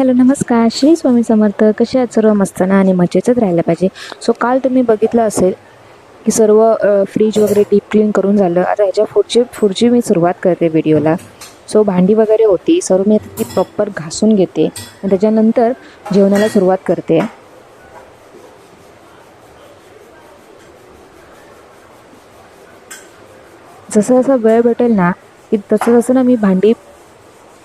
Hello नमस्कार. श्री स्वामी समर्थ कसे आहेत? सर्व मस्तना आणि मजेतच राहायला पाहिजे. सो काल तुम्ही बघितलं असेल की सर्व फ्रीज वगैरे डीप क्लीन करून झालं. आता ह्याच्या पुढची पुढची मी सुरुवात करते व्हिडिओला सो भांडी वगैरे होती. सर्व मी आता ती प्रॉपर घासून घेते. आणि त्याच्यानंतर जेवणाला सुरुवात करते. जसं जसं वेळ भेटेल ना की तसं तसं ना मी भांडी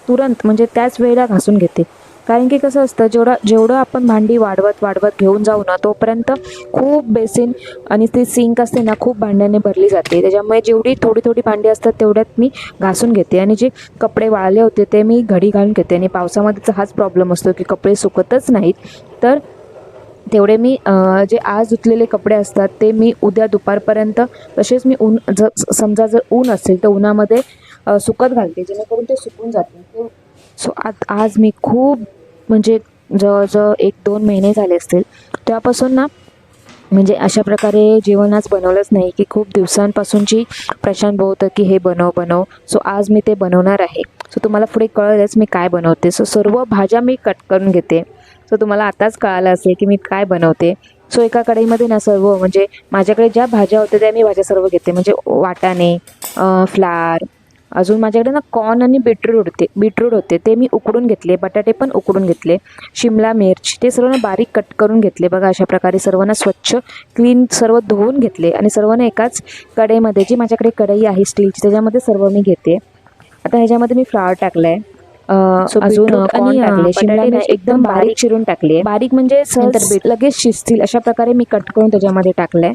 तुरंत म्हणजे त्याच वेळेला घासून घेते. कारण की कसं असतं जेवढं जेवढं आपण भांडी वाढवत वाढवत घेऊन जाऊ ना तोपर्यंत खूप बेसिन आणि ती सिंक असते ना खूप भांड्याने भरली जाते. त्याच्यामुळे जेवढी थोडी थोडी भांडी असतात तेवढ्यात मी घासून घेते. आणि जे कपडे वाळले होते ते मी घडी घालून घेते. आणि पावसामध्ये हाच प्रॉब्लेम असतो की कपडे सुकतच नाहीत. तर तेवढे मी जे आज धुतलेले कपडे असतात ते मी उद्या दुपारपर्यंत तसेच मी ऊन जर समजा जर ऊन असेल तर उन्हामध्ये सुकत घालते. जेणेकरून ते सुकून जाते सो आज आज मी खूप म्हणजे जवळजवळ एक दोन महिने झाले असतील त्यापासून ना म्हणजे अशा प्रकारे जेवण आज बनवलंच नाही की खूप दिवसांपासूनची प्रशांत भाऊ होतं की हे बनव बनव. सो आज मी ते बनवणार आहे. सो तुम्हाला पुढे कळलंच मी काय बनवते. सो सर्व भाज्या मी कट करून घेते. सो तुम्हाला आताच कळालं असेल की मी काय बनवते. सो एका कढईमध्ये ना सर्व म्हणजे माझ्याकडे ज्या भाज्या होत्या त्या मी भाज्या सर्व घेते. म्हणजे वाटाणे फ्लार अजून माझ्याकडे ना कॉर्न आणि बीटरूट होते बीटरूट होते. ते मी उकडून घेतले बटाटे पण उकडून घेतले शिमला मिर्च ते सर्व ना बारीक कट करून घेतले बघा अशा प्रकारे सर्वांना स्वच्छ क्लीन सर्व धुवून घेतले. आणि सर्वांना एकाच कढईमध्ये जी माझ्याकडे कढई आहे स्टीलची त्याच्यामध्ये सर्व मी घेते. आता ह्याच्यामध्ये मी फ्लावर टाकलाय. अं, So, अजून टाकले शिमला मिर्च एकदम बारीक चिरून टाकली बारीक म्हणजे लगेच शिजतील अशा प्रकारे मी कट करून त्याच्यामध्ये टाकलंय.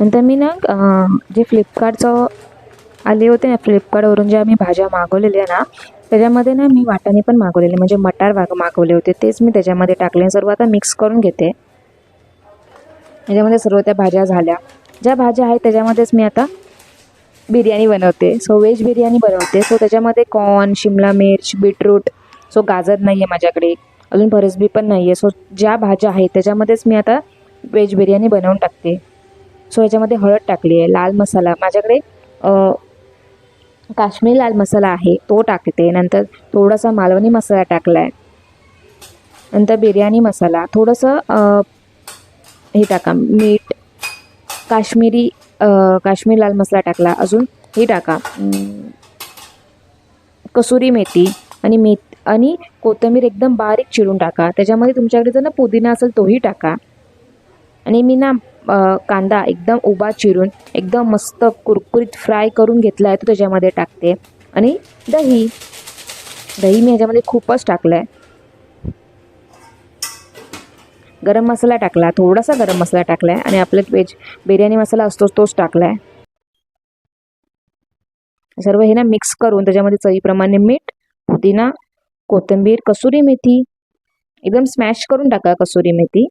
नंतर मी ना जे फ्लिपकार्टचं आले होते ना फ्लिपकार्टवरून ज्या मी भाज्या मागवलेल्या ना त्याच्यामध्ये ना मी वाटाणे पण मागवलेले म्हणजे मटार वाग मागवले होते तेच मी त्याच्यामध्ये टाकले सर्व आता मिक्स करून घेते. त्याच्यामध्ये सर्व त्या भाज्या झाल्या. ज्या भाज्या आहेत त्याच्यामध्येच मी आता बिर्याणी बनवते. सो व्हेज बिर्याणी बनवते. सो त्याच्यामध्ये कॉर्न शिमला मिर्च बीटरूट सो गाजर नाही आहे माझ्याकडे. अजून फरसबी पण नाही आहे सो ज्या भाज्या आहेत त्याच्यामध्येच मी आता व्हेज बिर्याणी बनवून टाकते. सो याच्यामध्ये हळद टाकली आहे लाल मसाला. माझ्याकडे काश्मीरी लाल मसाला आहे तो टाकते. नंतर थोडासा मालवणी मसाला टाकला आहे नंतर बिर्याणी मसाला. थोडंसं हे टाका मीठ काश्मीरी काश्मीर काश्मीरी लाल मसाला टाकला. अजून हे टाका कसुरी मेथी आणि मेथ आणि कोथिंबीर एकदम बारीक चिरून टाका. त्याच्यामध्ये तुमच्याकडे जर ना पुदिना असेल तोही टाका. आणि मी ना कांदा एकदम उभा चिरून एकदम मस्त कुरकुरीत फ्राय करून घेतला आहे तो त्याच्यामध्ये टाकते. आणि दही दही मी ह्याच्यामध्ये खूपच टाकलं आहे गरम मसाला टाकला थोडासा गरम मसाला टाकला आहे आणि आपला वेज बिर्याणी मसाला असतो तोच टाकला आहे सर्व हे ना मिक्स करून त्याच्यामध्ये चवीप्रमाणे मीठ पुदिना कोथिंबीर कसुरी मेथी एकदम स्मॅश करून टाका कसुरी मेथी.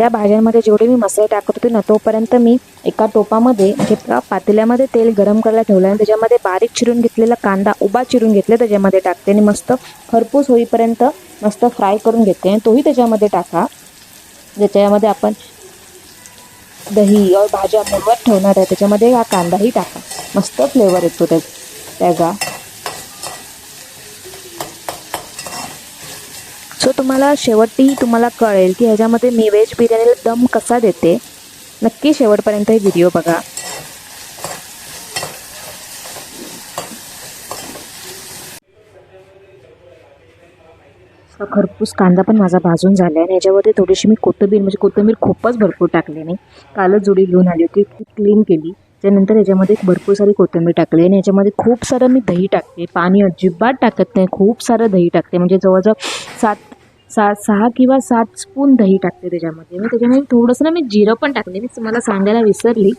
त्या भाज्यांमध्ये जेवढे मी मसाले टाकत होते ना तोपर्यंत मी एका टोपामध्ये म्हणजे एका पातेल्यामध्ये तेल गरम करायला ठेवलं आणि त्याच्यामध्ये बारीक चिरून घेतलेला कांदा उभा चिरून घेतले त्याच्यामध्ये टाकते आणि मस्त खरपूस होईपर्यंत मस्त फ्राय करून घेते आणि तोही त्याच्यामध्ये टाका. ज्याच्यामध्ये आपण दही और भाज्या मुरवत ठेवणार आहे त्याच्यामध्ये हा कांदाही टाका. मस्त फ्लेवर येतो त्या त्याचा. सो तुम्हाला शेवटी तुम्हाला कळेल की ह्याच्यामध्ये मी व्हेज बिर्याणीला दम कसा देते. नक्की शेवटपर्यंत हे व्हिडिओ बघा. खरपूस कांदा पण माझा भाजून झाला आहे आणि याच्यावरती थोडीशी मी कोथंबीर म्हणजे कोथंबीर खूपच भरपूर टाकली नाही कालच जुडी घेऊन आली होती ती क्लीन केली. त्यानंतर याच्यामध्ये भरपूर सारी कोथिंबीर टाकली आणि याच्यामध्ये खूप सारं मी दही टाकते. पाणी अजिबात टाकत नाही खूप सारं दही टाकते. म्हणजे जवळजवळ सात सात सहा किंवा सात स्पून दही टाकते त्याच्यामध्ये. मी त्याच्यामध्ये थोडंसं ना मी जिरं पण टाकले मी तुम्हाला सांगायला विसरली.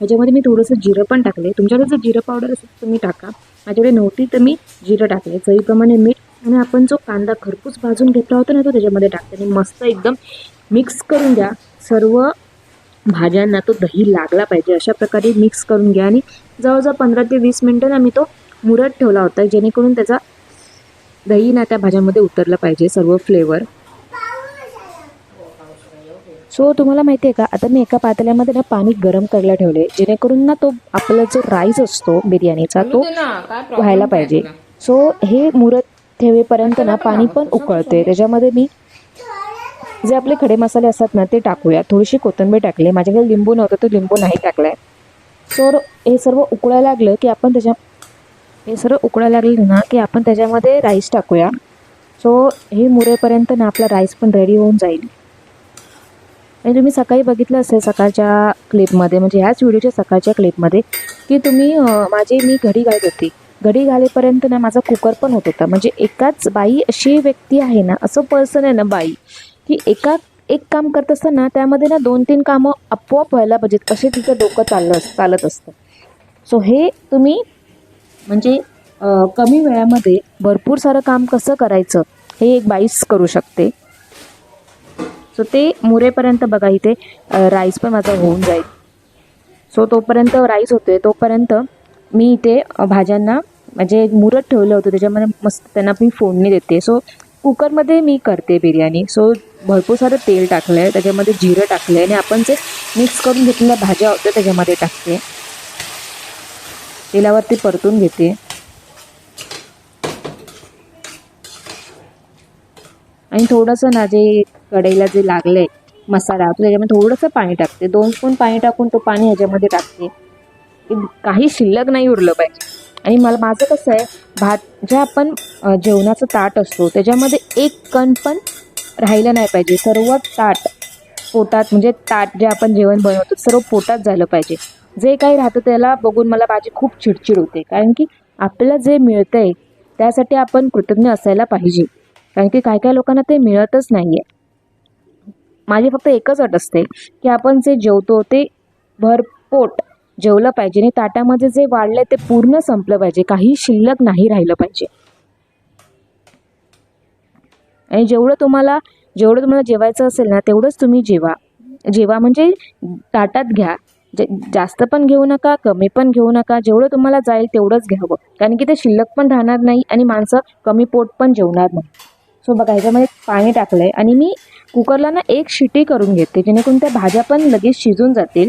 त्याच्यामध्ये मी थोडंसं जिरं पण टाकले. तुमच्याकडे जर जिरं पावडर असेल तुम्ही टाका. माझ्याकडे नव्हती तर मी जिरं टाकले. चवीप्रमाणे मीठ आणि आपण जो कांदा खरपूस भाजून घेतला होता ना तो त्याच्यामध्ये टाकते. आणि मस्त एकदम मिक्स करून द्या सर्व भाज्यांना तो दही लागला पाहिजे. अशा प्रकारे मिक्स करून घ्या आणि जवळजवळ पंधरा ते वीस मिनटं ना मी तो मुरत ठेवला होता जेणेकरून त्याचा दही ना त्या भाज्यांमध्ये उतरलं पाहिजे सर्व फ्लेवर सो तुम्हाला माहिती आहे का आता मी एका पातेल्यामध्ये ना पाणी गरम करायला ठेवले जेणेकरून ना तो आपला जो राईस असतो बिर्याणीचा तो व्हायला पाहिजे. सो हे मुरत ठेवेपर्यंत ना पाणी पण उकळते त्याच्यामध्ये मी जे आपले खडे मसाले असतात ना ते टाकूया. थोडीशी कोथिंबीर टाकली. माझ्याकडे लिंबू नव्हतं तर लिंबू नाही टाकलाय. तर हे सर्व उकळायला लागलं की आपण त्याच्या हे सर्व उकळायला लागलं ना की आपण त्याच्यामध्ये राईस टाकूया. सो हे मुरेपर्यंत ना आपला राईस पण रेडी होऊन जाईल. आणि तुम्ही सकाळी बघितलं असेल सकाळच्या क्लिपमध्ये म्हणजे ह्याच व्हिडिओच्या सकाळच्या क्लिपमध्ये की तुम्ही माझी मी घडी घालत होती. घडी घालेपर्यंत ना माझा कुकर पण होत होता. म्हणजे एकाच बाई अशी व्यक्ती आहे ना असं पर्सन आहे ना बाई. की एका एक काम करत असताना त्यामध्ये ना दोन तीन कामं आपोआप व्हायला पाहिजेत असे तिचं डोकं चाललं चालत असतं. सो हे तुम्ही म्हणजे कमी वेळामध्ये भरपूर सारं काम कसं करायचं हे एक बाईस करू शकते. सो ते मुरेपर्यंत बघा इथे राईस पण माझा होऊन जाईल. सो तोपर्यंत राईस होते तोपर्यंत मी इथे भाज्यांना म्हणजे मुरत ठेवलं होतं त्याच्यामध्ये मस्त त्यांना मी फोडणी देते. सो कुकरमध्ये मी करते बिर्याणी. सो भरपूर सारं तेल टाकलं आहे त्याच्यामध्ये जिरं टाकलं आहे आणि आपण जे मिक्स करून घेतलेल्या भाज्या होत्या त्याच्यामध्ये टाकते. तेलावरती परतून घेते. आणि थोडंसं ना जे कढईला जे लागलं आहे मसाला तो त्याच्यामध्ये थोडंसं पाणी टाकते. दोन स्पून पाणी टाकून तो पाणी ह्याच्यामध्ये टाकते. काही शिल्लक नाही उरलं पाहिजे. आणि मला माझं कसं आहे भात जे आपण जेवणाचं ताट असतो त्याच्यामध्ये एक कण पण राहिलं नाही पाहिजे. सर्व ताट पोटात म्हणजे ताट जे आपण जेवण बनवतो सर्व पोटात झालं पाहिजे. जे काही राहतं त्याला बघून मला माझी खूप चिडचिड होते. कारण की आपल्याला जे मिळतं आहे त्यासाठी आपण कृतज्ञ असायला पाहिजे. कारण की काय काय लोकांना ते मिळतच नाही आहे माझी फक्त एकच अट असते की आपण जे जेवतो ते भरपोट जेवलं पाहिजे. आणि ताटामध्ये जे वाढलं ते पूर्ण संपलं पाहिजे. काही शिल्लक नाही राहिलं पाहिजे. आणि जेवढं तुम्हाला जेवढं तुम्हाला जेवायचं असेल ना तेवढंच तुम्ही जेवा. जेवा म्हणजे ताटात घ्या. जे जास्त पण घेऊ नका कमी पण घेऊ नका. जेवढं तुम्हाला जाईल तेवढंच घ्यावं. कारण की ते शिल्लक पण राहणार नाही आणि माणसं कमी पोट पण जेवणार नाही. सो बघा ह्याच्यामध्ये पाणी टाकलं आहे आणि मी कुकरला ना एक शिटी करून घेते. जेणेकरून त्या भाज्या पण लगेच शिजून जातील.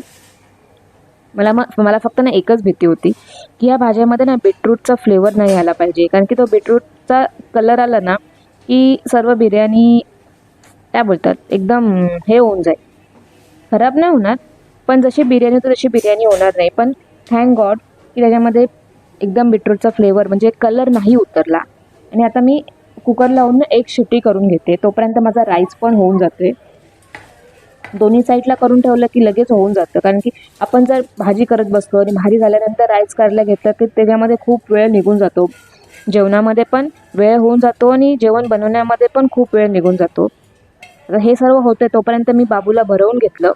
मला मग मला फक्त ना एकच भीती होती की या भाज्यामध्ये ना बीटरूटचा फ्लेवर नाही आला पाहिजे. कारण की तो बीटरूटचा कलर आला ना की सर्व बिर्याणी काय बोलतात एकदम हे होऊन जाईल. खराब नाही होणार पण जशी बिर्याणी होती तशी बिर्याणी होणार नाही. पण थँक गॉड की त्याच्यामध्ये एकदम बीटरूटचा फ्लेवर म्हणजे कलर नाही उतरला. आणि आता मी कुकर लावून एक शिट्टी करून घेते. तोपर्यंत माझा राईस पण होऊन जाते दोन्ही साईडला करून ठेवलं की लगेच होऊन जातं. कारण की आपण जर भाजी करत बसलो आणि भाजी झाल्यानंतर राईस करायला घेतलं की त्याच्यामध्ये खूप वेळ निघून जातो. जेवणामध्ये पण वेळ होऊन जातो आणि जेवण बनवण्यामध्ये पण खूप वेळ निघून जातो. तर हे सर्व होते तोपर्यंत मी बाबूला भरवून घेतलं.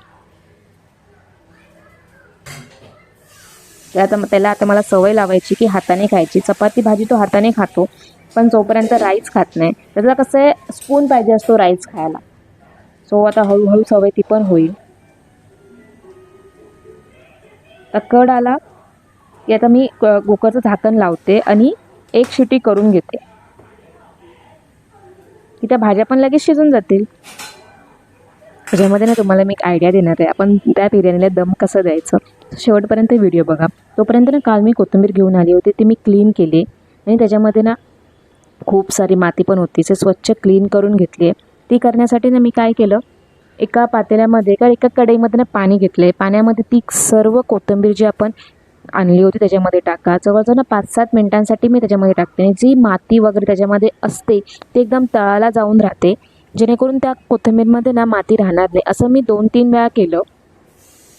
आता त्याला आता मला सवय लावायची की हाताने खायची. चपाती भाजी तो हाताने खातो पण जोपर्यंत राईस खात नाही. त्याला कसं आहे स्पून पाहिजे असतो राईस खायला. सो आता हळूहळू सवय ती पण होईल. आता कड आला की आता मी क- कुकरचं झाकण लावते आणि एक शिटी करून घेते. की त्या भाज्या पण लगेच शिजून जातील. त्याच्यामध्ये ना तुम्हाला मी एक आयडिया देणार आहे. आपण त्या बिर्याणीला दम कसं द्यायचं? शेवटपर्यंत व्हिडिओ बघा. तोपर्यंत ना काल मी कोथिंबीर घेऊन आली होती ती मी क्लीन केली. आणि त्याच्यामध्ये ना खूप सारी माती पण होती. ते स्वच्छ क्लीन करून घेतली आहे. ती करण्यासाठी ना मी काय केलं एका पातेल्यामध्ये का एका कढईमध्ये ना पाणी घेतलं आहे पाण्यामध्ये ती सर्व कोथिंबीर जी आपण आणली होती त्याच्यामध्ये टाका. जवळजवळ ना पाच सात मिनिटांसाठी मी त्याच्यामध्ये टाकते आणि जी माती वगैरे त्याच्यामध्ये असते ती एकदम तळाला जाऊन राहते. जेणेकरून त्या कोथिंबीरमध्ये ना माती राहणार नाही. असं मी दोन तीन वेळा केलं.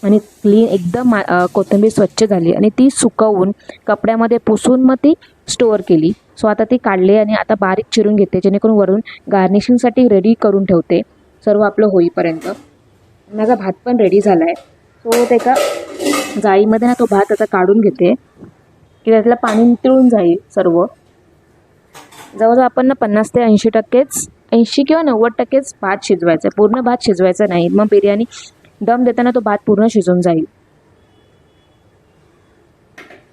आणि क्लीन एकदम मा कोथिंबीर स्वच्छ झाली आणि ती सुकवून कपड्यामध्ये पुसून मग ती स्टोअर केली. सो आता ती काढली आणि आता बारीक चिरून घेते जेणेकरून वरून गार्निशिंगसाठी रेडी करून ठेवते सर्व आपलं होईपर्यंत. माझा भात पण रेडी झाला आहे सो ते का जाळीमध्ये ना तो भात आता काढून घेते की त्यातलं पाणी नितळून जाईल सर्व. जवळजवळ आपण ना पन्नास ते ऐंशी टक्केच ऐंशी किंवा नव्वद टक्केच भात शिजवायचा आहे. पूर्ण भात शिजवायचा नाही. मग बिर्याणी दम देताना तो भात पूर्ण शिजून जाईल.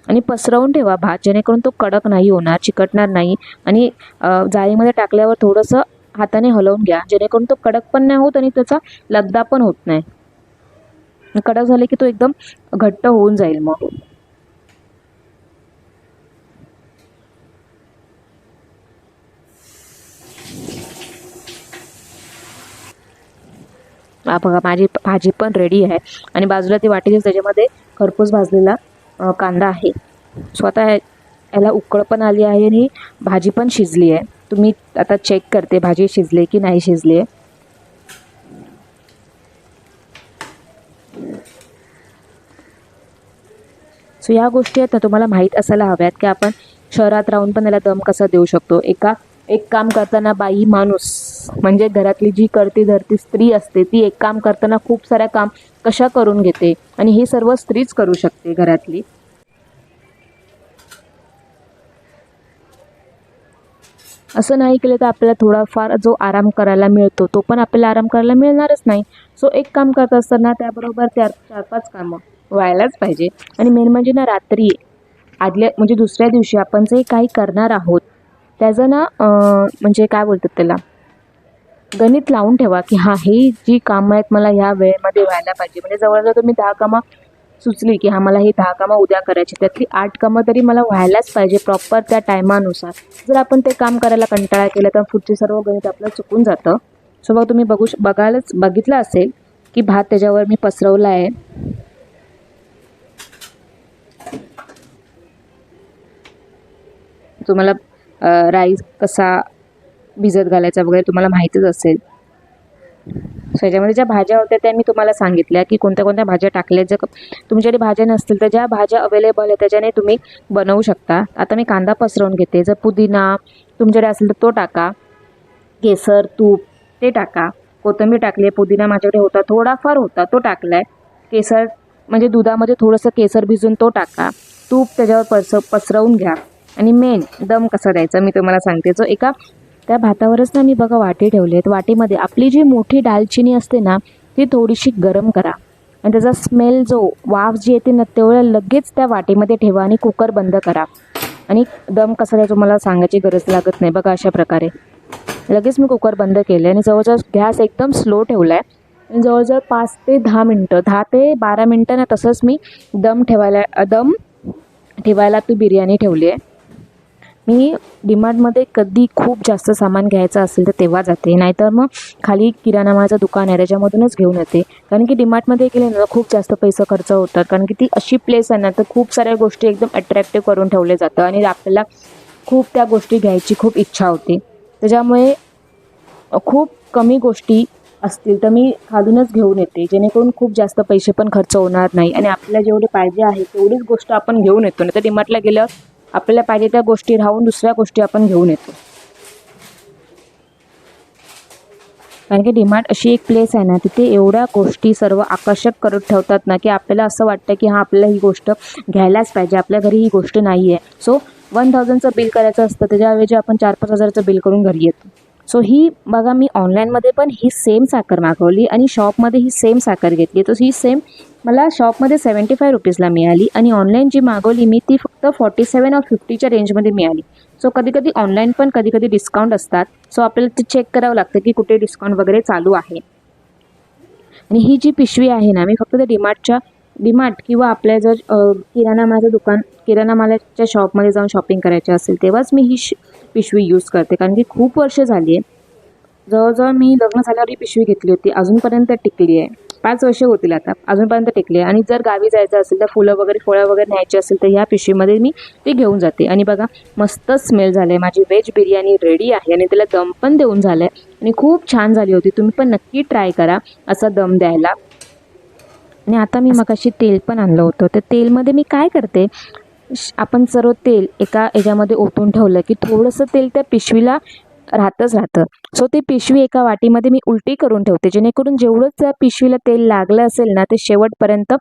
आणि पसरवून ठेवा भात जेणेकरून तो कडक नाही होणार चिकटणार नाही. आणि जाळीमध्ये टाकल्यावर थोडंसं हाताने हलवून घ्या जेणेकरून तो कडक पण नाही होत आणि त्याचा लगदा पण होत नाही. कडक झाले की तो एकदम घट्ट होऊन जाईल मग. बघा माझी भाजी पण रेडी आहे. आणि बाजूला ती वाटी दिसते त्याच्यामध्ये खरपूस भाजलेला कांदा आहे. स्वतः याला उकळ पण आली आहे आणि भाजी पण शिजली आहे. तुम्ही आता चेक करते भाजी शिजली की नाही शिजली आहे. सो या गोष्टी आहेत ना तुम्हाला माहीत असायला हव्यात की आपण शहरात राहून पण याला दम कसा देऊ शकतो? एका एक काम करताना बाई माणूस म्हणजे घरातली जी करती धरती स्त्री असते ती एक काम करताना खूप साऱ्या काम कशा करून घेते? आणि हे सर्व स्त्रीच करू शकते घरातली. असं नाही केलं तर आपल्याला थोडाफार जो आराम करायला मिळतो तो पण आपल्याला आराम करायला मिळणारच नाही. सो एक काम करत असताना त्याबरोबर चार चार पाच कामं व्हायलाच पाहिजे. आणि मेन म्हणजे ना रात्री आदल्या म्हणजे दुसऱ्या दिवशी आपण जे काही करणार आहोत त्याचं ना म्हणजे काय बोलतात त्याला? गणित लावून ठेवा की हां ही जी कामं आहेत मला ह्या वेळेमध्ये व्हायला पाहिजे. म्हणजे जवळजवळ तुम्ही दहा कामं सुचली की हा मला ही दहा कामं उद्या करायची. त्यातली आठ कामं तरी मला व्हायलाच पाहिजे प्रॉपर त्या टायमानुसार. जर आपण ते काम करायला कंटाळा केला तर पुढचे सर्व गणित आपलं चुकून जातं. सो मग तुम्ही बघू श- बघायलाच बघितलं असेल की भात त्याच्यावर मी पसरवला आहे. तुम्हाला राईस कसा भिजत घालायचा वगैरे तुम्हाला माहीतच असेल. सो याच्यामध्ये ज्या भाज्या होत्या त्या मी तुम्हाला सांगितल्या की कोणत्या कोणत्या भाज्या टाकल्या जर तुमच्याकडे भाज्या नसतील तर ज्या भाज्या अवेलेबल आहेत त्याच्याने तुम्ही बनवू शकता. आता मी कांदा पसरवून घेते. जर पुदिना तुमच्याकडे असेल तर तो टाका. केसर तूप ते टाका. कोथिंबीर टाकली आहे. पुदिना माझ्याकडे होता. थोडाफार होता. तो टाकला आहे केसर म्हणजे दुधामध्ये थोडंसं केसर भिजून तो टाका. तूप त्याच्यावर पसर पसरवून घ्या. आणि मेन दम कसा द्यायचा मी तुम्हाला सांगते. जो एका त्या भातावरच ना मी बघा वाटी ठेवली आहेत. वाटीमध्ये आपली जी मोठी दालचिनी असते ना ती थोडीशी गरम करा. आणि त्याचा स्मेल जो वाफ जी येते ना तेवढं लगेच त्या वाटीमध्ये ठेवा आणि कुकर बंद करा. आणि दम कसा द्यायचा मला सांगायची गरज लागत नाही. बघा अशा प्रकारे. लगेच मी कुकर बंद केले आणि जवळजवळ गॅस एकदम स्लो ठेवला आहे आणि जवळजवळ पाच ते दहा मिनटं दहा ते बारा मिनटं ना तसंच मी दम ठेवायला दम ठेवायला ती बिर्याणी ठेवली आहे. मी डीमार्टमध्ये कधी खूप जास्त सामान घ्यायचं असेल तर तेव्हा जाते. नाहीतर मग खाली किराणा माझं दुकान आहे त्याच्यामधूनच घेऊन येते. कारण की डीमार्टमध्ये गेले ना खूप जास्त पैसे खर्च होतात. कारण की ती अशी प्लेस आहे ना तर खूप साऱ्या गोष्टी एकदम अट्रॅक्टिव्ह करून ठेवले जातं आणि आपल्याला खूप त्या गोष्टी घ्यायची खूप इच्छा होते. त्याच्यामुळे खूप कमी गोष्टी असतील तर मी खालूनच घेऊन येते. जेणेकरून खूप जास्त पैसे पण खर्च होणार नाही. आणि आपल्याला जेवढे पाहिजे आहे तेवढीच गोष्ट आपण घेऊन येतो. नाही तर डीमार्टला गेल्यावर आपल्याला पाहिजे त्या गोष्टी राहून दुसऱ्या गोष्टी आपण घेऊन येतो. कारण की डीमार्ट अशी एक प्लेस आहे ना तिथे एवढ्या गोष्टी सर्व आकर्षक करत ठेवतात ना की आपल्याला असं वाटतं की हां आपल्याला ही गोष्ट घ्यायलाच पाहिजे आपल्या घरी ही गोष्ट नाही आहे सो वन थाउजंडचं बिल करायचं असतं त्याच्याऐवजी आपण चार पाच हजारचं बिल करून घरी येतो. सो ही बघा मी ऑनलाईनमध्ये पण ही सेम साखर मागवली आणि शॉपमध्ये ही सेम साखर घेतली. तर ही सेम मला शॉपमध्ये सेवन्टी फाय रुपीजला मिळाली आणि ऑनलाईन जी मागवली मी ती फक्त फॉर्टी सेवन ऑर फिफ्टीच्या रेंजमध्ये मिळाली. सो कधी कधी ऑनलाईन पण कधी कधी डिस्काउंट असतात. सो आपल्याला ते चेक करावं लागतं की कुठे डिस्काउंट वगैरे चालू आहे. आणि ही जी पिशवी आहे ना मी फक्त त्या डिमार्टच्या डिमार्ट किंवा आपल्या जर किराणा मालाचं दुकान किराणा मालाच्या शॉपमध्ये जाऊन शॉपिंग करायचे असेल तेव्हाच मी ही श पिशवी यूज करते. कारण की खूप वर्ष झाली आहे जवळजवळ मी लग्न झाल्यावर ही पिशवी घेतली होती. अजूनपर्यंत टिकली आहे पाच वर्ष होतील आता. अजूनपर्यंत टिकली आहे आणि जर गावी जायचं असेल तर फुलं वगैरे फळं वगैरे न्यायची असेल तर ह्या पिशवीमध्ये मी ती घेऊन जाते. आणि बघा मस्त स्मेल झालं आहे माझी व्हेज बिर्याणी रेडी आहे आणि त्याला दम पण देऊन झालं आहे आणि खूप छान झाली होती. तुम्ही पण नक्की ट्राय करा असा दम द्यायला. आणि आता मी मगाशी तेल पण आणलं होतं. तर तेलमध्ये मी काय करते? आपण सर्व तेल एका याच्यामध्ये ओतून ठेवलं की थोडंसं तेल त्या पिशवीला राहतच राहतं. सो ती पिशवी एका वाटीमध्ये मी उलटी करून ठेवते. जेणेकरून जेवढं त्या पिशवीला तेल लागलं असेल ना ते शेवटपर्यंत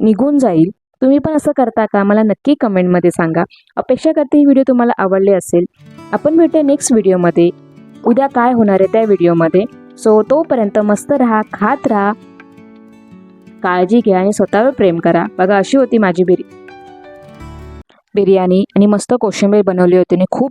निघून जाईल. तुम्ही पण असं करता का? मला नक्की कमेंटमध्ये सांगा. अपेक्षा करते ही व्हिडिओ तुम्हाला आवडली असेल. आपण भेटूया नेक्स्ट व्हिडिओमध्ये. उद्या काय होणार आहे त्या व्हिडिओमध्ये? सो तोपर्यंत मस्त राहा खात राहा. काळजी घ्या आणि स्वतःवर प्रेम करा. बघा अशी होती माझी बिर्याणी बिर्याणी आणि मस्त कोशिंबीर बनवली होती आणि खूप